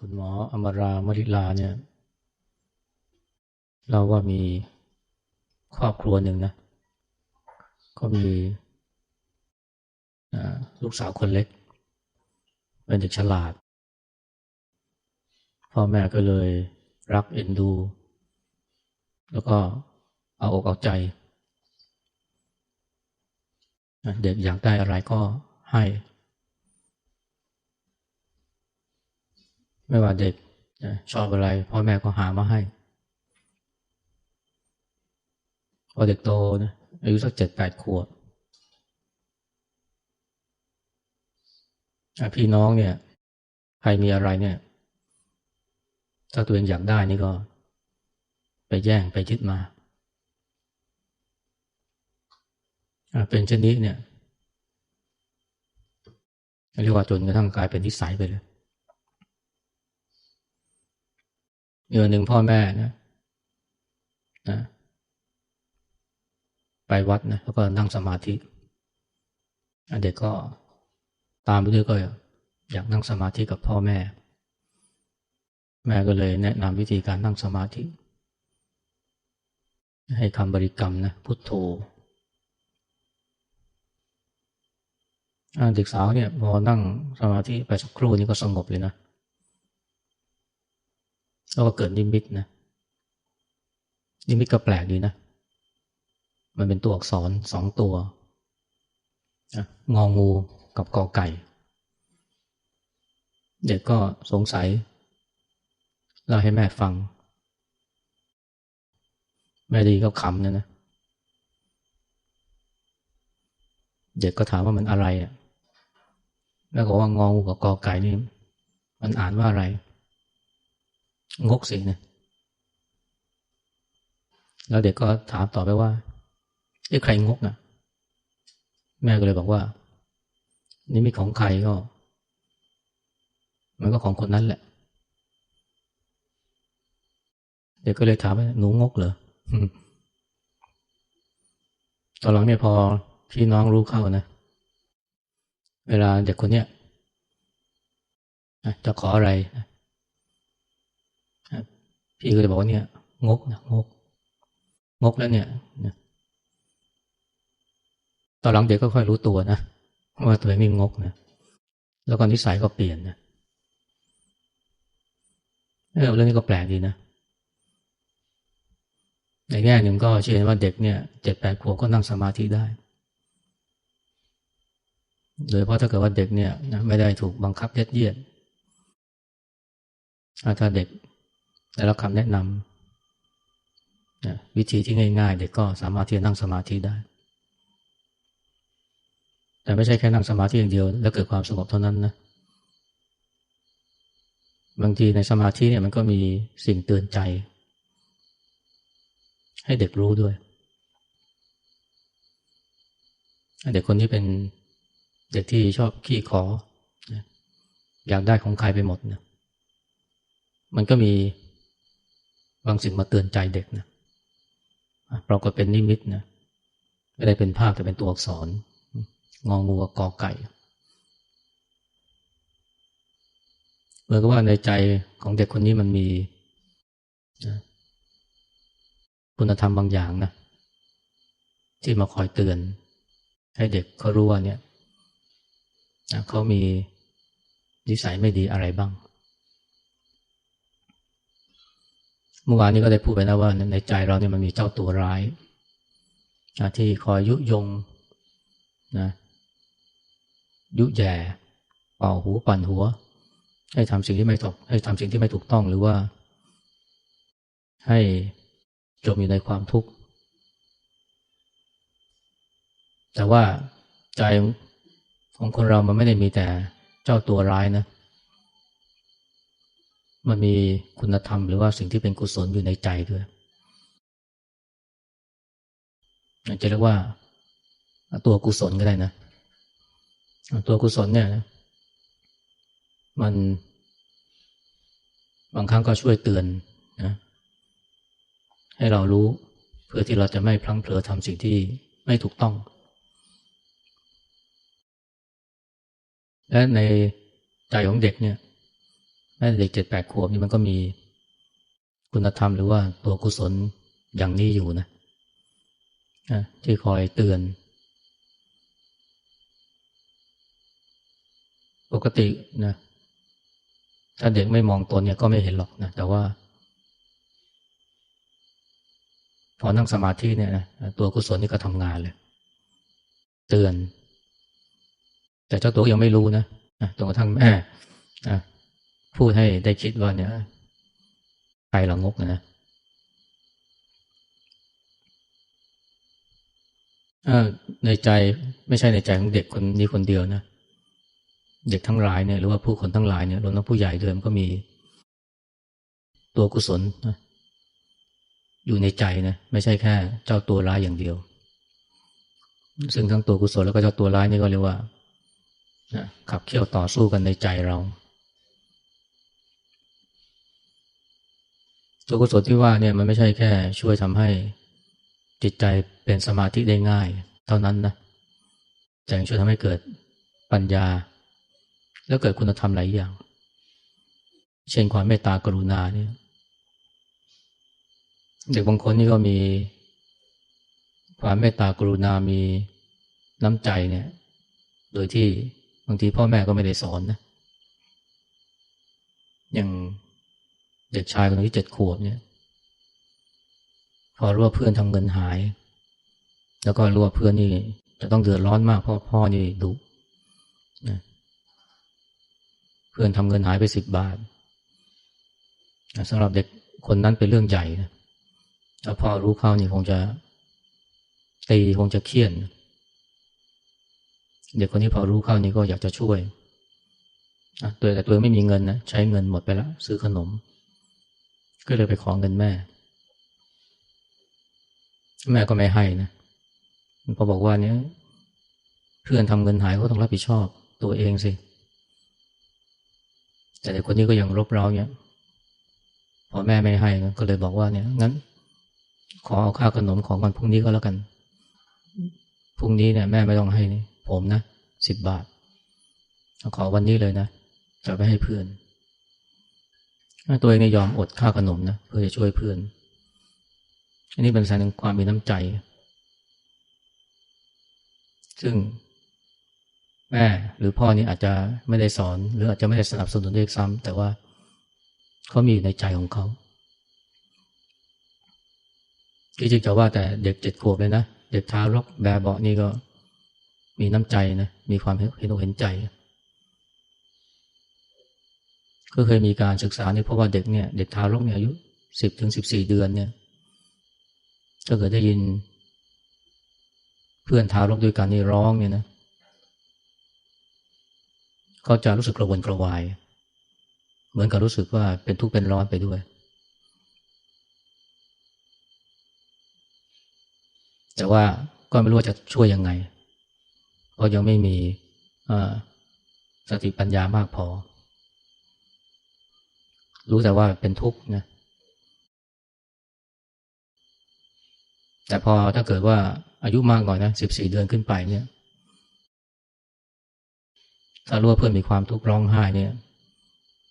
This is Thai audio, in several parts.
คุณหมออมรามริลาเนี่ยเราว่ามีครอบครัวหนึ่งนะ ก็มีลูกสาวคนเล็ก เป็นเด็กฉลาด พ่อแม่ก็เลยรักเอ็นดู แล้วก็เอาอกเอาใจ เด็กอยากได้อะไรก็ให้ ไม่ว่าเด็กชอบอะไรพ่อแม่ก็หามาให้ พอเด็กโตนะอายุสักเจ็ดแปดขวบพี่น้องเนี่ย ใครมีอะไรเนี่ย ถ้าตัวเองอยากได้นี่ก็ ไปแย่งไปยึดมาเป็นเช่นนี้เนี่ยเรียกว่าจนกระทั่งกลายเป็นนิสัยไปเลย มีวันหนึ่งพ่อแม่นะนะไปวัดนะแล้วก็นั่งสมาธิเด็กก็ตามไปด้วยก็อยากนั่งสมาธิกับพ่อแม่ แม่ก็เลยแนะนำวิธีการนั่งสมาธิ ให้คำบริกรรมนะพุทโธเด็กสาวเนี่ยพอนั่งสมาธิไปสักครู่นี้ก็สงบเลยนะ แล้วก็เกิดนิมิตนะนิมิตก็แปลกดีนะ มันเป็นตัวอักษรสองตัวงองูกับกอไก่ เด็กก็สงสัยเราให้แม่ฟัง แม่ดีก็ขำนะนะ เด็กก็ถามว่ามันอะไรอะแม่ก็ว่างองูกับกอไก่นี่ มันอ่านว่าอะไร งกสินะแล้วเด็กก็ถามต่อไปว่าไอ้ใครงกนะ่ะ แม่ก็เลยบอกว่า นี่มีของใครก็ มันก็ของคนนั้นแหละ เด็กก็เลยถามว่าหนูงกเหรอตอนหลังเนี่ยพอพี่น้องรู้เข้านะ เวลาเด็กคนเนี้ยจะขออะไร พี่ก็เลยบอกว่าเนี่ย งกนะงก งกแล้วเนี่ยตอนหลังเด็กก็ค่อยรู้ตัวนะว่าตัวเองมีงกนะแล้วก็นิสัยก็เปลี่ยนนะเรื่องนี้ก็แปลกดีนะในแง่หนึ่งก็เชื่อว่าเด็กเนี่ยเจ็ดแปดขวบก็นั่งสมาธิได้ โดยเพราะถ้าเกิดว่าเด็กเนี่ยไม่ได้ถูกบังคับยัดเยียดถ้าเด็ก ได้รับคำแนะนำนะวิธีที่ง่าย ๆ เด็กก็สามารถที่จะนั่งสมาธิได้ แต่ไม่ใช่แค่นั่งสมาธิอย่างเดียว แล้วเกิดความสงบเท่านั้นนะบางทีในสมาธิเนี่ยมันก็มีสิ่งเตือนใจ ให้เด็กรู้ด้วย เด็กคนที่เป็นเด็กที่ชอบขี้ขอ อยากได้ของใครไปหมดนะมันก็มี บางสิ่งมาเตือนใจเด็กนะเราก็เป็นนิมิตนะไม่ได้เป็นภาพแต่เป็นตัวอักษร งองูกับกอไก่เหมือนกับว่าในใจของเด็กคนนี้มันมีคุณธรรมบางอย่างนะที่มาคอยเตือน ให้เด็กเขารู้ว่าเนี่ยเขามีนิสัยไม่ดีอะไรบ้าง เมื่อวานนี้ก็ได้พูดไปนะว่าในใจเราเนี่ยมันมีเจ้าตัวร้าย ที่คอยยุยงนะยุแย่เป่าหูปั่นหัว ให้ทำสิ่งที่ไม่ถูกให้ทำสิ่งที่ไม่ถูกต้องหรือว่า ให้จมอยู่ในความทุกข์ แต่ว่าใจของคนเรามันไม่ได้มีแต่เจ้าตัวร้ายนะ มันมีคุณธรรมหรือว่าสิ่งที่เป็นกุศลอยู่ในใจด้วยอาจะเรียกว่าตัวกุศลก็ได้นะ ตัวกุศลเนี่ยมันบางครั้งก็ช่วยเตือนนะให้เรารู้เพื่อที่เราจะไม่พลั้งเผลอทำสิ่งที่ไม่ถูกต้อง และในใจของเด็กเนี่ย เด็กเจ็ดแปดขวบนี่มันก็มีคุณธรรมหรือว่าตัวกุศลอย่างนี้อยู่นะที่คอยเตือน ปกตินะถ้าเด็กไม่มองตนเนี่ยก็ไม่เห็นหรอกนะแต่ว่า พอนั่งสมาธิเนี่ยนะตัวกุศลนี่ก็ทำงานเลย เตือน แต่เจ้าตัวยังไม่รู้นะจนกระทั่งแม่ พูดให้ได้คิดว่าเนี่ยใครละงกนะในใจไม่ใช่ในใจของเด็กคนนี้คนเดียวนะ เด็กทั้งหลายเนี่ยหรือว่าผู้คนทั้งหลายเนี่ยรวมทั้งผู้ใหญ่ด้วยมันก็มีตัวกุศลนะอยู่ในใจนะไม่ใช่แค่ เจ้าตัวร้ายอย่างเดียว ซึ่งทั้งตัวกุศลแล้วก็เจ้าตัวร้ายนี่ก็เรียกว่าขับเคี่ยวต่อสู้กันในใจเรา ตัวกุศลที่ว่าเนี่ยมันไม่ใช่แค่ช่วยทำให้จิตใจเป็นสมาธิได้ง่าย เท่านั้นนะแต่ยังช่วยทำให้เกิดปัญญา แล้วเกิดคุณธรรมหลายอย่าง เช่นความเมตตากรุณาเนี่ยเด็กบางคนนี่ก็มี ความเมตตากรุณามีน้ำใจเนี่ย โดยที่บางทีพ่อแม่ก็ไม่ได้สอนนะอย่าง เด็กชายคนที่เจ็ดขวบเนี่ย พอรู้ว่าเพื่อนทำเงินหาย แล้วก็รู้ว่าเพื่อนนี่จะต้องเดือดร้อนมากเพราะพ่อนี่ดุนะเพื่อนทำเงินหายไปสิบบาทสำหรับเด็กคนนั้นเป็นเรื่องใหญ่นะแล้วพ่อรู้เข้านี่คงจะตีคงจะเครียดเด็กคนนี้พอรู้เข้านี่ก็อยากจะช่วยตัวแต่ตัวไม่มีเงินนะใช้เงินหมดไปแล้วซื้อขนม ก็เลยไปขอเงินแม่ แม่ก็ไม่ให้นะพอบอกว่าเนี้ยเพื่อนทำเงินหายก็ต้องรับผิดชอบตัวเองสิ แต่เด็กคนนี้ก็ยังรบเร้าเนี่ยพอแม่ไม่ให้ก็เลยบอกว่าเนี่ยงั้น ขอเอาค่าขนมของวันพรุ่งนี้ก็แล้วกันพรุ่งนี้เนี่ยแม่ไม่ต้องให้นี่ผมนะสิบบาทขอวันนี้เลยนะจะไปให้เพื่อน ตัวเองยอมอดค่าขนมนะเพื่อจะช่วยเพื่อน อันนี้เป็นสัญญาความมีน้ำใจ ซึ่งแม่หรือพ่อนี่อาจจะไม่ได้สอน หรืออาจจะไม่ได้สนับสนุนด้วยซ้ำแต่ว่าเขามีอยู่ในใจของเขาที่จริงจะว่าแต่เด็กเจ็ดขวบเลยนะ เด็กทารกแบบเบาะนี่ก็มีน้ำใจนะ มีความเห็นอกเห็นใจ ก็เคยมีการศึกษาเนี่ยเพราะว่าเด็กเนี่ยเด็กทารกเนี่ยอายุสิบถึงสิบสี่เดือนเนี่ยถ้าเกิดได้ยิน เพื่อนทารกด้วยกันนี่ร้องเนี่ยนะเขาจะรู้สึกกระวนกระวาย เหมือนกับรู้สึกว่าเป็นทุกข์เป็นร้อนไปด้วย แต่ว่าก็ไม่รู้ว่าจะช่วยยังไง เพราะยังไม่มีสติปัญญามากพอ รู้แต่ว่าเป็นทุกข์นะ แต่พอถ้าเกิดว่าอายุมากหน่อยนะสิบสี่เดือนขึ้นไปเนี่ยถ้ารู้ว่าเพื่อนมีความทุกข์ร้องไห้เนี่ย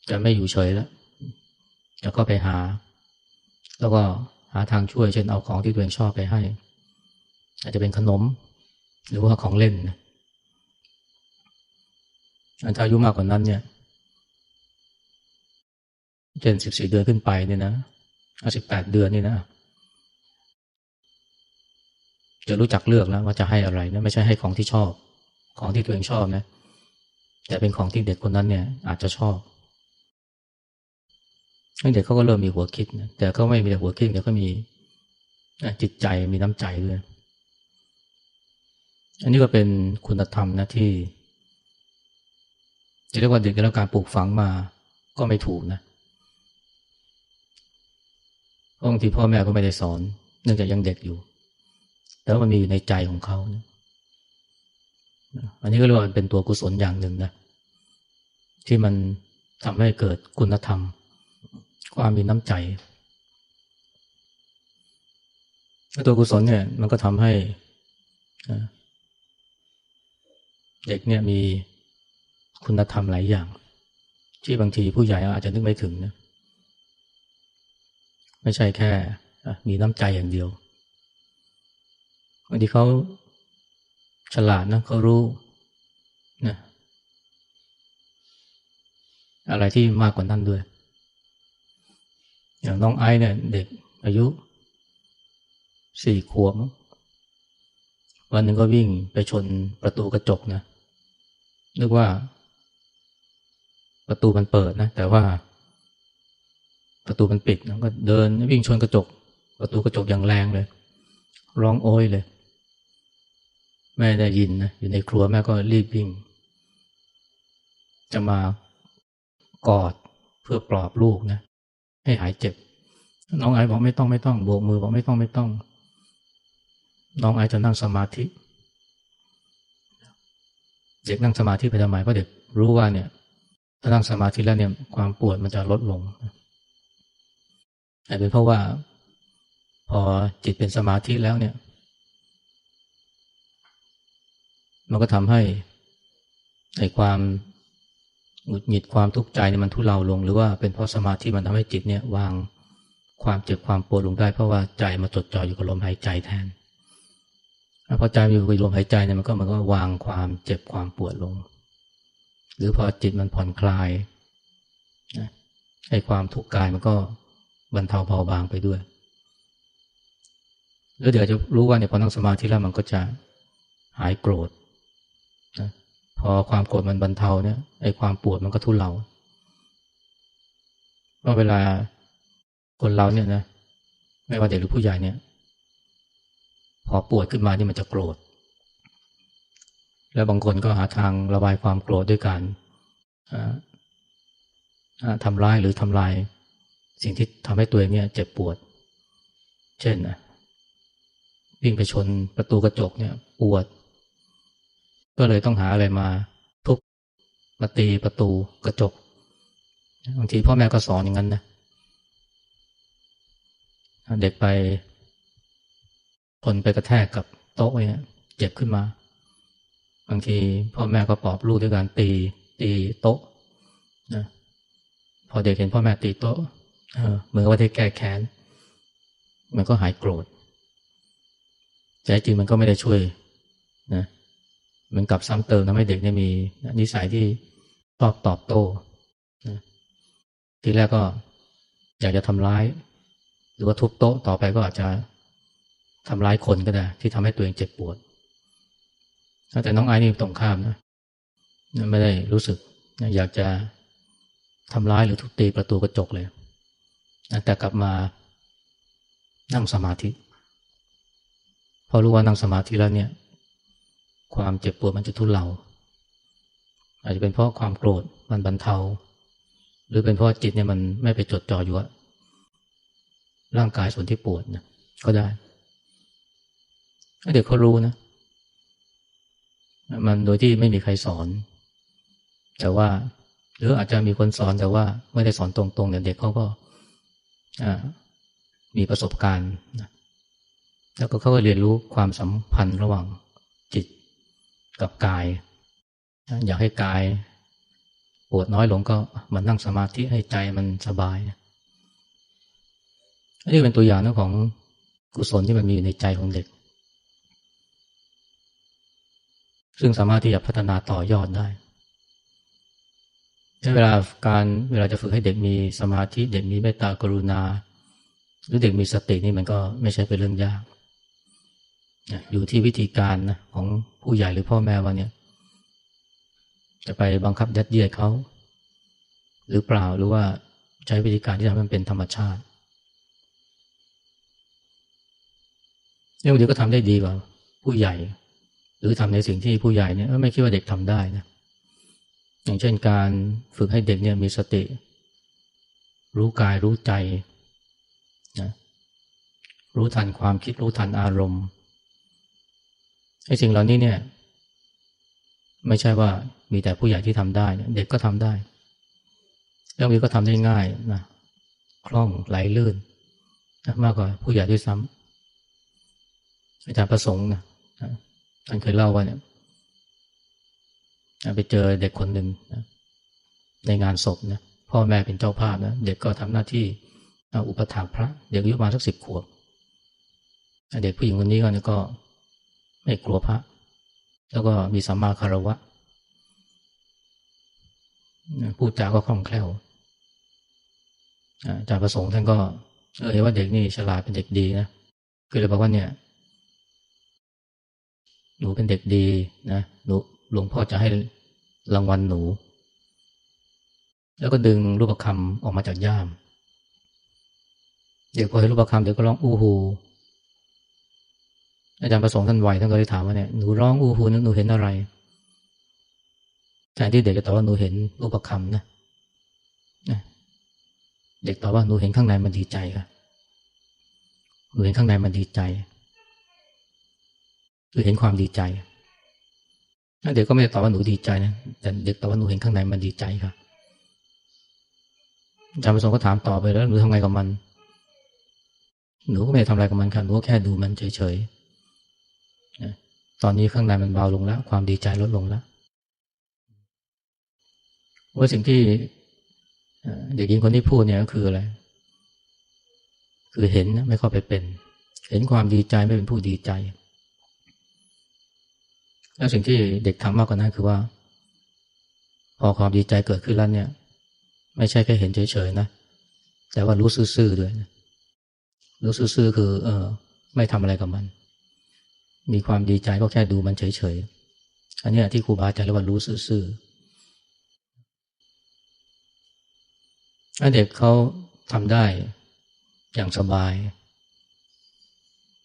จะไม่อยู่เฉยแล้ว จะก็ไปหา แล้วก็หาทางช่วย เช่นเอาของที่ตัวเองชอบไปให้ อาจจะเป็นขนม หรือว่าของเล่นนะถ้าอายุมากกว่านั้นเนี่ย เช่นสิบสี่เดือนขึ้นไปเนี่ยนะอาสิบแปดเดือนนี่นะจะรู้จักเลือกแล้วว่าจะให้อะไรนะไม่ใช่ให้ของที่ชอบ ของที่ตัวเองชอบนะ แต่เป็นของที่เด็กคนนั้นเนี่ย อาจจะชอบเด็กเขาก็เริ่มมีหัวคิดนะแต่เขาไม่มีแต่หัวคิดเดี๋ยวก็มีจิตใจมีน้ำใจด้วย อันนี้ก็เป็นคุณธรรมนะที่จะเรียกว่าเด็กได้รับการปลูกฝังมาก็ไม่ถูกนะ บางทีพ่อแม่ก็ไม่ได้สอน เนื่องจากยังเด็กอยู่ แต่ว่ามันมีอยู่ในใจของเขานะอันนี้ก็เรียกว่าเป็นตัวกุศลอย่างหนึ่งนะ ที่มันทำให้เกิดคุณธรรม ความมีน้ำใจตัวกุศลเนี่ยมันก็ทำให้เด็กเนี่ยมีคุณธรรมหลายอย่าง ที่บางทีผู้ใหญ่อาจจะนึกไม่ถึงนะ ไม่ใช่แค่มีน้ำใจอย่างเดียวบางทีเขาฉลาดนะเขารู้นะอะไรที่มากกว่านั้นด้วย อย่างน้องไอ้เนี่ยเด็กอายุสี่ขวบวันหนึ่งก็วิ่งไปชนประตูกระจกนะนึกว่า ประตูมันเปิดนะ แต่ว่า ประตูมันปิดแล้วก็เดินวิ่งชนกระจก ประตูกระจกอย่างแรงเลย ร้องโอยเลย แม่ได้ยินนะอยู่ในครัวแม่ก็รีบวิ่ง จะมากอดเพื่อปลอบลูกนะ ให้หายเจ็บ น้องไอบอกไม่ต้องไม่ต้องโบกมือบอกไม่ต้องไม่ต้อง น้องไอจะนั่งสมาธิ เด็กนั่งสมาธิไปทำไมเพราะเด็กรู้ว่าเนี่ยถ้านั่งสมาธิแล้วเนี่ยความปวดมันจะลดลง แต่เป็นเพราะว่า พอจิตเป็นสมาธิแล้วเนี่ย มันก็ทำให้ในความหงุดหงิดความทุกข์ใจเนี่ยมันทุเลาลง หรือว่าเป็นเพราะสมาธิมันทำให้จิตเนี่ยวางความเจ็บความปวดลงได้เพราะว่าใจมาจดจ่ออยู่กับลมหายใจแทนพอใจอยู่กับลมหายใจเนี่ยมันก็มันก็วางความเจ็บความปวดลง หรือพอจิตมันผ่อนคลายนะให้ความทุกข์กายมันก็ บรรเทาเบาบางไปด้วย แล้วเดี๋ยวจะรู้ว่าเนี่ยพอนั่งสมาธิแล้วมันก็จะหายโกรธนะพอความโกรธมันบรรเทาเนี่ยไอ้ความปวดมันก็ทุเลาเพราะเวลาคนเราเนี่ยนะไม่ว่าเด็กหรือผู้ใหญ่เนี่ย พอปวดขึ้นมานี่มันจะโกรธ แล้วบางคนก็หาทางระบายความโกรธด้วยการทำร้ายหรือทำลาย สิ่งที่ทำให้ตัวเองเนี่ยเจ็บปวด เช่นนะวิ่งไปชนประตูกระจกเนี่ยปวด ก็เลยต้องหาอะไรมาทุบมาตีประตูกระจกบางทีพ่อแม่ก็สอนอย่างนั้นนะเด็กไปคนไปกระแทกกับโต๊ะเนี่ยเจ็บขึ้นมา บางทีพ่อแม่ก็ปลอบลูกด้วยการตีตีโต๊ะนะพอเด็กเห็นพ่อแม่ตีโต๊ะ เหมือนว่าที่แก้แค้น มันก็หายโกรธ แต่จริงมันก็ไม่ได้ช่วยนะมันกลับซ้ำเติมทำให้เด็กเนี่ยมีนิสัยที่ชอบตอบโต้นะทีแรกก็อยากจะทำร้าย หรือว่าทุบโต๊ะต่อไปก็อาจจะทำร้ายคนก็ได้ ที่ทำให้ตัวเองเจ็บปวด แต่น้องไอ้นี่ตรงข้ามนะไม่ได้รู้สึก อยากจะทำร้ายหรือทุบตีประตูกระจกเลย แต่กลับมานั่งสมาธิพอรู้ว่านั่งสมาธิแล้วเนี่ย ความเจ็บปวดมันจะทุเลาอาจจะเป็นเพราะความโกรธมันบรรเทา หรือเป็นเพราะจิตเนี่ยมันไม่ไปจดจ่ออยู่ว่าร่างกายส่วนที่ปวดนะก็ได้เด็กเขารู้นะ มันโดยที่ไม่มีใครสอน แต่ว่า หรืออาจจะมีคนสอนแต่ว่าไม่ได้สอนตรงๆเนี่ยเด็กเขาก็ มีประสบการณ์ แล้วก็เขาก็เรียนรู้ความสัมพันธ์ระหว่างจิตกับกาย อยากให้กายปวดน้อยลงก็มันนั่งสมาธิให้ใจมันสบายอันนี้เป็นตัวอย่างนะของกุศลที่มันมีอยู่ในใจของเด็ก ซึ่งสามารถที่จะพัฒนาต่อยอดได้ เวลาการเวลาจะฝึกให้เด็กมีสมาธิ เด็กมีเมตตากรุณา หรือเด็กมีสตินี่มันก็ไม่ใช่เป็นเรื่องยาก อยู่ที่วิธีการนะของผู้ใหญ่หรือพ่อแม่ว่าเนี่ยจะไปบังคับยัดเยียดเขาหรือเปล่าหรือว่าใช้วิธีการที่ทำให้มันเป็นธรรมชาติเรื่องเดียวก็ทำได้ดีกว่าผู้ใหญ่ หรือทำในสิ่งที่ผู้ใหญ่เนี่ยไม่คิดว่าเด็กทำได้นะ อย่างเช่นการฝึกให้เด็กเนี่ยมีสติ รู้กายรู้ใจนะรู้ทันความคิดรู้ทันอารมณ์ไอ้สิ่งเหล่านี้เนี่ย ไม่ใช่ว่ามีแต่ผู้ใหญ่ที่ทำได้เด็กก็ทำได้เรื่องนี้ก็ทำได้ง่ายนะคล่องไหลลื่นนะมากกว่าผู้ใหญ่ด้วยซ้ำอาจารย์ประสงค์นะท่านเคยเล่าว่าเนี่ย ไปเจอเด็กคนหนึ่งในงานศพนะพ่อแม่เป็นเจ้าภาพนะเด็กก็ทำหน้าที่อุปถัมภ์พระ เด็กอายุประมาณสักสิบขวบเด็กผู้หญิงคนนี้ก็ไม่กลัวพระ แล้วก็มีสัมมาคารวะพูดจาก็คล่องแคล่วอาจารย์ประสงค์ท่านก็เห็นว่าเด็กนี่ฉลาดเป็นเด็กดีนะคือเลยบอกว่าเนี่ย หนูเป็นเด็กดีนะหนู หลวงพ่อจะให้รางวัลหนู แล้วก็ดึงรูปคำออกมาจากย่าม เด็กพอเห็นรูปคำเด็กก็ร้องอู้ฮูอาจารย์ประสงค์ท่านไวท่านก็เลยถามว่าเนี่ยหนูร้องอู้ฮูนั้นหนูเห็นอะไรแทนที่เด็กจะตอบว่าหนูเห็นรูปคำนะเด็กตอบว่าหนูเห็นข้างในมันดีใจค่ะหนูเห็นข้างในมันดีใจคือเห็นความดีใจ เด็กก็ไม่ได้ตอบว่าหนูดีใจนะแต่เด็กตอบว่าหนูเห็นข้างในมันดีใจค่ะอาจารย์ประสงค์ก็ถามต่อไปแล้วหนูทำไงกับมัน หนูก็ไม่ได้ทำอะไรกับมันค่ะหนูแค่ดูมันเฉยๆตอนนี้ข้างในมันเบาลงแล้ว ความดีใจลดลงแล้วว่าสิ่งที่เด็กหญิงคนที่พูดเนี่ยก็คืออะไร คือเห็นนะไม่เข้าไปเป็น เห็นความดีใจไม่เป็นผู้ดีใจ แล้วสิ่งที่เด็กทำมากกว่านั้นคือว่า พอความดีใจเกิดขึ้นแล้วเนี่ย ไม่ใช่แค่เห็นเฉยๆนะ แต่ว่ารู้ซื่อๆด้วยนะรู้ซื่อๆคือ เออ ไม่ทำอะไรกับมัน มีความดีใจก็แค่ดูมันเฉยๆอันนี้ที่ครูบาอาจารย์เรียกว่ารู้ซื่อๆเด็กเขาทำได้อย่างสบาย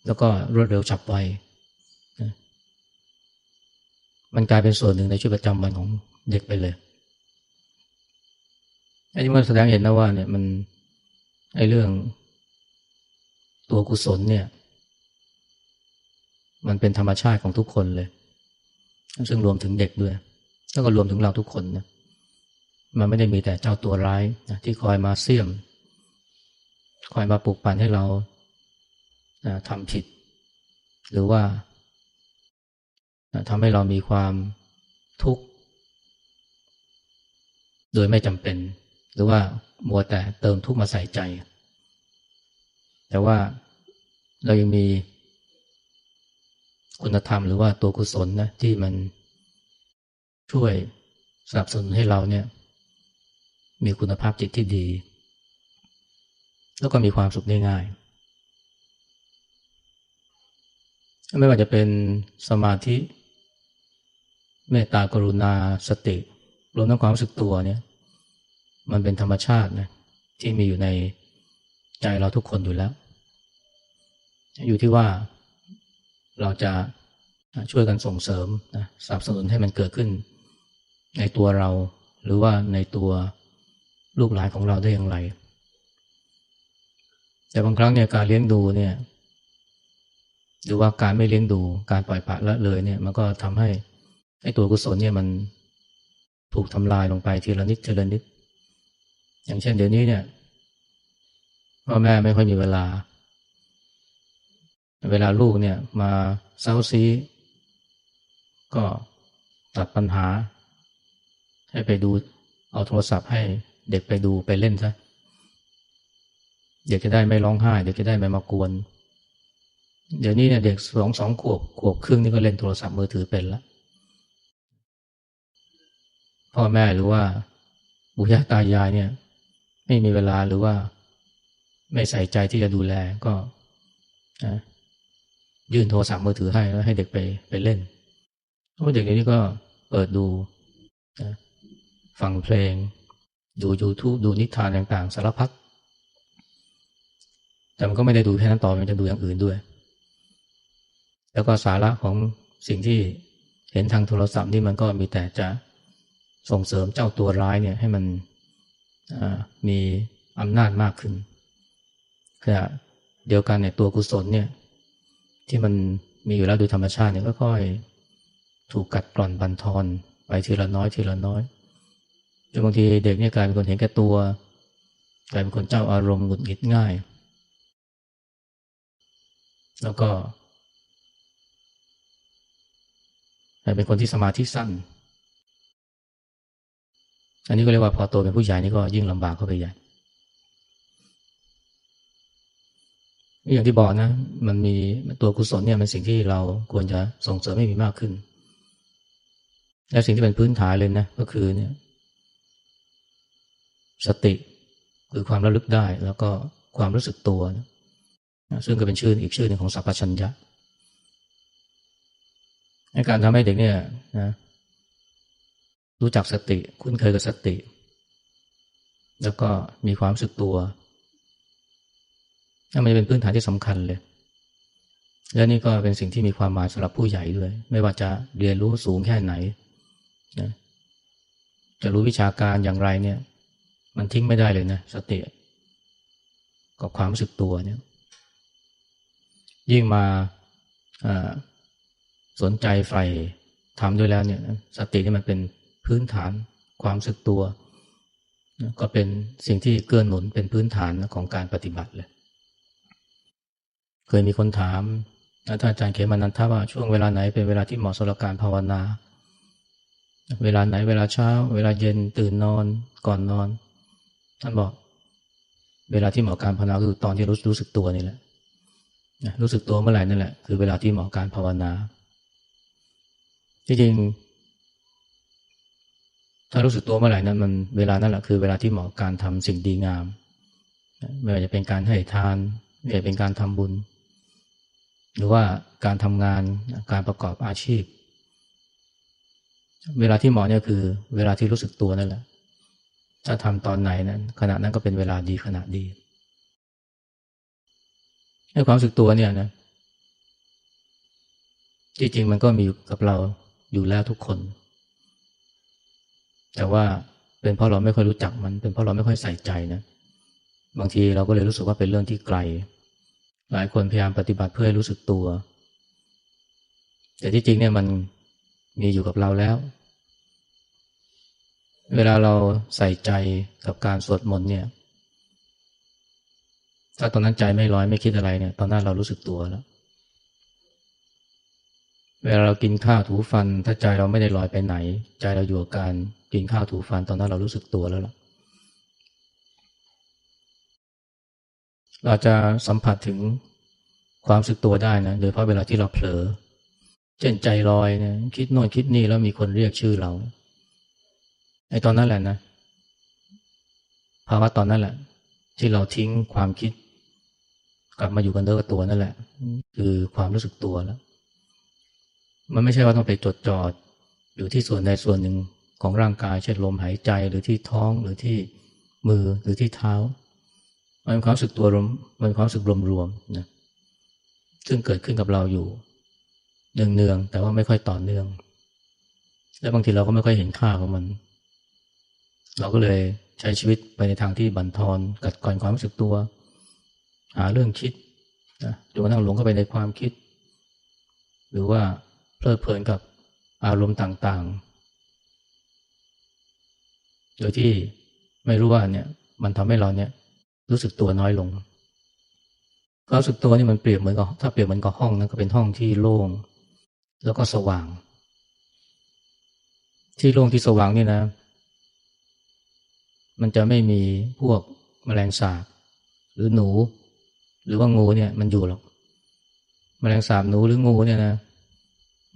แล้วก็รวดเร็วฉับไว มันกลายเป็นส่วนหนึ่งในชีวิตประจำวันของเด็กไปเลย อันนี้มันแสดงเห็นนะว่า เนี่ยมันไอ้เรื่องตัวกุศลเนี่ย มันเป็นธรรมชาติของทุกคนเลย ซึ่งรวมถึงเด็กด้วย แล้วก็รวมถึงเราทุกคนนะ มันไม่ได้มีแต่เจ้าตัวร้ายนะที่คอยมาเสี่ยม คอยมาปลุกปั่นให้เราทำผิด หรือว่า ทำให้เรามีความทุกข์ โดยไม่จำเป็น หรือว่ามัวแต่เติมทุกข์มาใส่ใจ แต่ว่าเรายังมีคุณธรรมหรือว่าตัวกุศลนะที่มันช่วยสนับสนุนให้เราเนี่ย มีคุณภาพจิตที่ดี แล้วก็มีความสุขได้ง่าย ไม่ว่าจะเป็นสมาธิ เมตตากรุณาสติ รวมทั้งความรู้สึกตัวเนี่ย มันเป็นธรรมชาตินะที่มีอยู่ในใจเราทุกคนอยู่แล้ว อยู่ที่ว่าเราจะช่วยกันส่งเสริมนะสนับสนุนให้มันเกิดขึ้น ในตัวเรา หรือว่าในตัวลูกหลานของเราได้อย่างไร แต่บางครั้งเนี่ยการเลี้ยงดูเนี่ย หรือว่าการไม่เลี้ยงดู การปล่อยปละละเลยเนี่ย มันก็ทำให้ ไอ้ตัวกุศลเนี่ยมันถูกทำลายลงไปทีละนิดทีละนิด อย่างเช่นเดี๋ยวนี้เนี่ยพ่อแม่ไม่ค่อยมีเวลา เวลาลูกเนี่ยมาเซาซี ก็ตัดปัญหา ให้ไปดูเอาโทรศัพท์ให้เด็กไปดูไปเล่นซะเด็กจะได้ไม่ร้องไห้ เด็กจะได้ไม่มากวน เดี๋ยวนี้เนี่ยเด็กสองสองขวบขวบครึ่งนี่ก็เล่นโทรศัพท์มือถือเป็นแล้ว พ่อแม่หรือว่าบุญญาตายายเนี่ย ไม่มีเวลาหรือว่า ไม่ใส่ใจที่จะดูแลก็ยื่นโทรศัพท์มือถือให้แล้วให้เด็กไปไปเล่นเพราะเด็กนี้ก็เปิดดูฟังเพลง ดูยูทูบดูนิทานต่างๆ สารพัดแต่มันก็ไม่ได้ดูแค่นั้นต่อ มันจะดูอย่างอื่นด้วย แล้วก็สาระของสิ่งที่เห็นทางโทรศัพท์นี่มันก็มีแต่จะ ส่งเสริมเจ้าตัวร้ายเนี่ยให้มันมีอำนาจมากขึ้นขณะเดียวกันเนี่ยตัวกุศลเนี่ยที่มันมีอยู่แล้วโดยธรรมชาติเนี่ยก็ค่อยถูกกัดกร่อนบันทอนไปทีละน้อยทีละน้อยจนบางทีเด็กเนี่ยกลายเป็นคนเห็นแก่ตัวกลายเป็นคนเจ้าอารมณ์หงุดหงิดง่าย แล้วก็กลายเป็นคนที่สมาธิสั้น อันนี้ก็เรียกว่าพอโตเป็นผู้ใหญ่นี่ก็ยิ่งลำบากเข้าไปใหญ่อย่างที่บอกนะ มันมีตัวกุศลเนี่ยเป็นสิ่งที่เราควรจะส่งเสริมให้มีมากขึ้น และสิ่งที่เป็นพื้นฐานเลยนะ ก็คือเนี่ยสติคือความระลึกได้แล้วก็ความรู้สึกตัวนะซึ่งก็เป็นชื่ออีกชื่อหนึ่งของสัพพัญญะในการทำให้เด็กเนี่ยนะ รู้จักสติ คุ้นเคยกับสติ แล้วก็มีความสึกตัวนั่นมันเป็นพื้นฐานที่สำคัญเลย และนี่ก็เป็นสิ่งที่มีความหมายสำหรับผู้ใหญ่ด้วย ไม่ว่าจะเรียนรู้สูงแค่ไหนนะจะรู้วิชาการอย่างไรเนี่ย มันทิ้งไม่ได้เลยนะสติกับความรู้สึกตัวเนี่ย ยิ่งมาสนใจใฝ่ทำด้วยแล้วเนี่ย สตินี่มันเป็น พื้นฐานความสึกตัว ก็เป็นสิ่งที่เกื้อหนุนเป็นพื้นฐานของการปฏิบัติเลย เคยมีคนถามอาจารย์เขมานันทว่าช่วงเวลาไหนเป็นเวลาที่เหมาะสำหรับการภาวนา เวลาไหนเวลาเช้า เวลาเย็นตื่นนอนก่อนนอน ท่านบอก เวลาที่เหมาะการภาวนาคือตอนที่รู้รู้สึกตัวนี่แหละรู้สึกตัวเมื่อไหร่นั่นแหละคือเวลาที่เหมาะการภาวนาจริง ถ้ารู้สึกตัวเมื่อไหร่นั้นมันเวลานั่นแหละคือเวลาที่เหมาะการทำสิ่งดีงามไม่ว่าจะเป็นการให้ทานไม่ว่าจะเป็นการทำบุญ หรือว่าการทำงานการประกอบอาชีพ เวลาที่เหมาะเนี่ยคือ เวลาที่รู้สึกตัวนั่นแหละ ถ้าทำตอนไหนนั้นขณะนั้นก็เป็นเวลาดีขณะดีให้ความรู้สึกตัวเนี่ยนะจริงๆมันก็มีกับเราอยู่แล้วทุกคน แต่ว่าเป็นเพราะเราไม่ค่อยรู้จักมัน เป็นเพราะเราไม่ค่อยใส่ใจนะบางทีเราก็เลยรู้สึกว่าเป็นเรื่องที่ไกล หลายคนพยายามปฏิบัติเพื่อให้รู้สึกตัว แต่ที่จริงเนี่ยมันมีอยู่กับเราแล้ว เวลาเราใส่ใจกับการสวดมนต์เนี่ย ถ้าตอนนั้นใจไม่ร้อยไม่คิดอะไรเนี่ย ตอนนั้นเรารู้สึกตัวแล้ว เวลาเรากินข้าวถูฟัน ถ้าใจเราไม่ได้ลอยไปไหน ใจเราอยู่กับการกินข้าวถูฟันตอนนั้นเรารู้สึกตัวแล้วล่ะเราจะสัมผัสถึงความสึกตัวได้นะ โดยเพราะเวลาที่เราเผลอ เช่นใจลอยนะคิดโน่นคิดนี่แล้วมีคนเรียกชื่อเราไอ้ตอนนั้นแหละนะภาวะตอนนั้นแหละ ที่เราทิ้งความคิด กลับมาอยู่กันเนื้อกับตัวนั่นแหละ คือความรู้สึกตัวแล้ว มันไม่ใช่ว่าต้องไปจดจ่ออยู่ที่ส่วนใดส่วนหนึ่งของร่างกาย เช่นลมหายใจหรือที่ท้องหรือที่มือหรือที่เท้า มันเป็นความรู้สึกตัวรวมมันความรู้สึกรวมๆนะซึ่งเกิดขึ้นกับเราอยู่เนืองๆแต่ว่าไม่ค่อยต่อเนื่อง และบางทีเราก็ไม่ค่อยเห็นค่าของมัน เราก็เลยใช้ชีวิตไปในทางที่บั่นทอนกัดก่อนความรู้สึกตัว หาเรื่องคิดนะจนกระทั่งหลงเข้าไปในความคิด หรือว่า เพลิดเพลินกับอารมณ์ต่างๆ โดยที่ไม่รู้ว่าเนี่ยมันทำให้เราเนี่ยรู้สึกตัวน้อยลงความรู้สึกตัวนี่มันเปรียบเหมือนกับถ้าเปรียบเหมือนกับห้องนั้นก็เป็นห้องที่โล่ง แล้วก็สว่าง ที่โล่งที่สว่างนี่นะ มันจะไม่มีพวกแมลงสาบหรือหนู หรือว่างูเนี่ยมันอยู่หรอกแมลงสาบหนูหรืองูเนี่ยนะ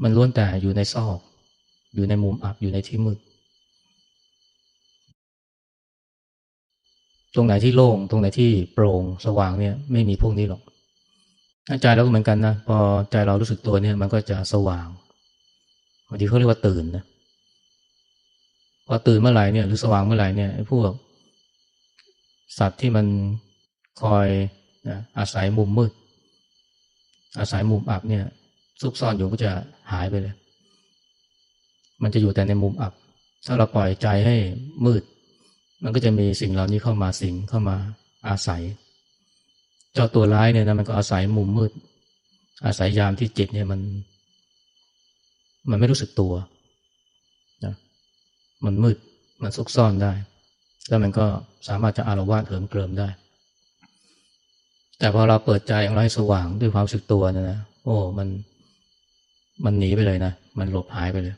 มันล้วนแต่อยู่ในซอก อยู่ในมุมอับอยู่ในที่มืดตรงไหนที่โล่งตรงไหนที่โปร่งสว่างเนี่ยไม่มีพวกนี้หรอกใจเราก็เหมือนกันนะพอใจเรารู้สึกตัวเนี่ยมันก็จะสว่างบางทีเขาเรียกว่าตื่นนะพอตื่นเมื่อไหร่เนี่ยหรือสว่างเมื่อไหร่เนี่ยพวกสัตว์ที่มันคอยนะอาศัยมุมมืด อาศัยมุมอับเนี่ย ซุกซ่อนอยู่ก็จะหายไปเลย มันจะอยู่แต่ในมุมอับ ถ้าเราปล่อยใจให้มืด มันก็จะมีสิ่งเหล่านี้เข้ามาสิงเข้ามาอาศัย เจ้าตัวร้ายเนี่ยนะมันก็อาศัยมุมมืด อาศัยยามที่จิตเนี่ยมัน มันไม่รู้สึกตัวนะมันมืดมันซุกซ่อนได้ แล้วมันก็สามารถจะอารวาสเหิมเกริมได้ แต่พอเราเปิดใจของเราให้สว่างด้วยความสึกตัวนะนะโอ้ มัน มันหนีไปเลยนะ มันหลบหายไปเลย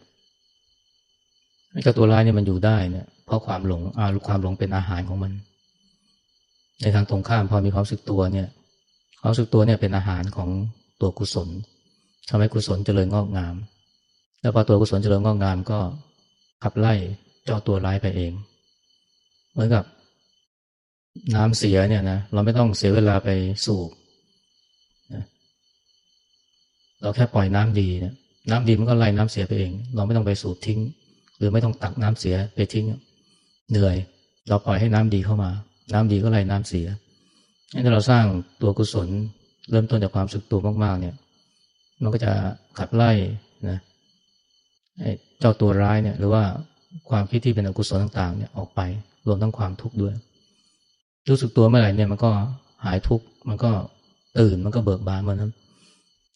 เจ้าตัวร้ายเนี่ยมันอยู่ได้เนี่ยเพราะความหลงอาความหลงเป็นอาหารของมัน ในทางตรงข้ามพอมีความสึกตัวเนี่ยความสึกตัวเนี่ยเป็นอาหารของตัวกุศลทำให้กุศลเจริญงอกงาม แล้วพอตัวกุศลเจริญงอกงามก็ขับไล่เจ้าตัวร้ายไปเอง เหมือนกับ น้ำเสียเนี่ยนะเราไม่ต้องเสียเวลาไปสูบ เราแค่ปล่อยน้ำดีเนี่ยน้ำดีมันก็ไล่น้ำเสียไปเอง เราไม่ต้องไปสูบทิ้ง หรือไม่ต้องตักน้ำเสียไปทิ้ง เหนื่อย เราปล่อยให้น้ำดีเข้ามา น้ำดีก็ไล่น้ำเสียถ้าเราสร้างตัวกุศล เริ่มต้นจากความสึกตัวมากๆ เนี่ย มันก็จะขับไล่นะเจ้าตัวร้ายเนี่ย หรือว่าความคิดที่เป็นอกุศลต่างๆ เนี่ยออกไปรวมทั้งความทุกข์ด้วย รู้สึกตัวเมื่อไหร่เนี่ยมันก็หายทุกข์มันก็ตื่นมันก็เบิกบานเหมือนนั้น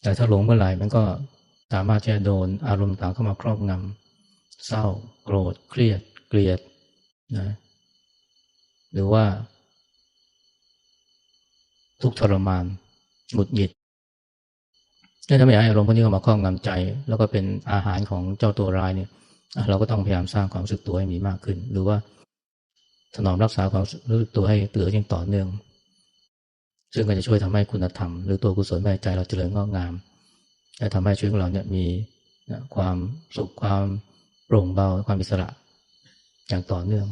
แต่ถ้าหลงเมื่อไหร่มันก็สามารถจะโดนอารมณ์ต่างเข้ามาครอบงำเศร้า โกรธ เครียด เกลียดนะหรือว่า ทุกทรมานหงุดหงิดถ้าไม่อยากให้อารมณ์พวกนี้เข้ามาครอบงำใจ แล้วก็เป็นอาหารของเจ้าตัวร้ายเนี่ยเราก็ต้องพยายามสร้างความรู้สึกตัวให้มีมากขึ้น หรือว่าถนอมรักษาความรู้สึกตัวให้เตืออย่างต่อเนื่อง ซึ่งก็จะช่วยทำให้คุณธรรม หรือตัวกุศลในใจเราเจริญงอกงาม และทำให้ชีวิตของเราเนี่ยมีความสุขความโปร่งเบาความอิสระอย่างต่อเนื่อง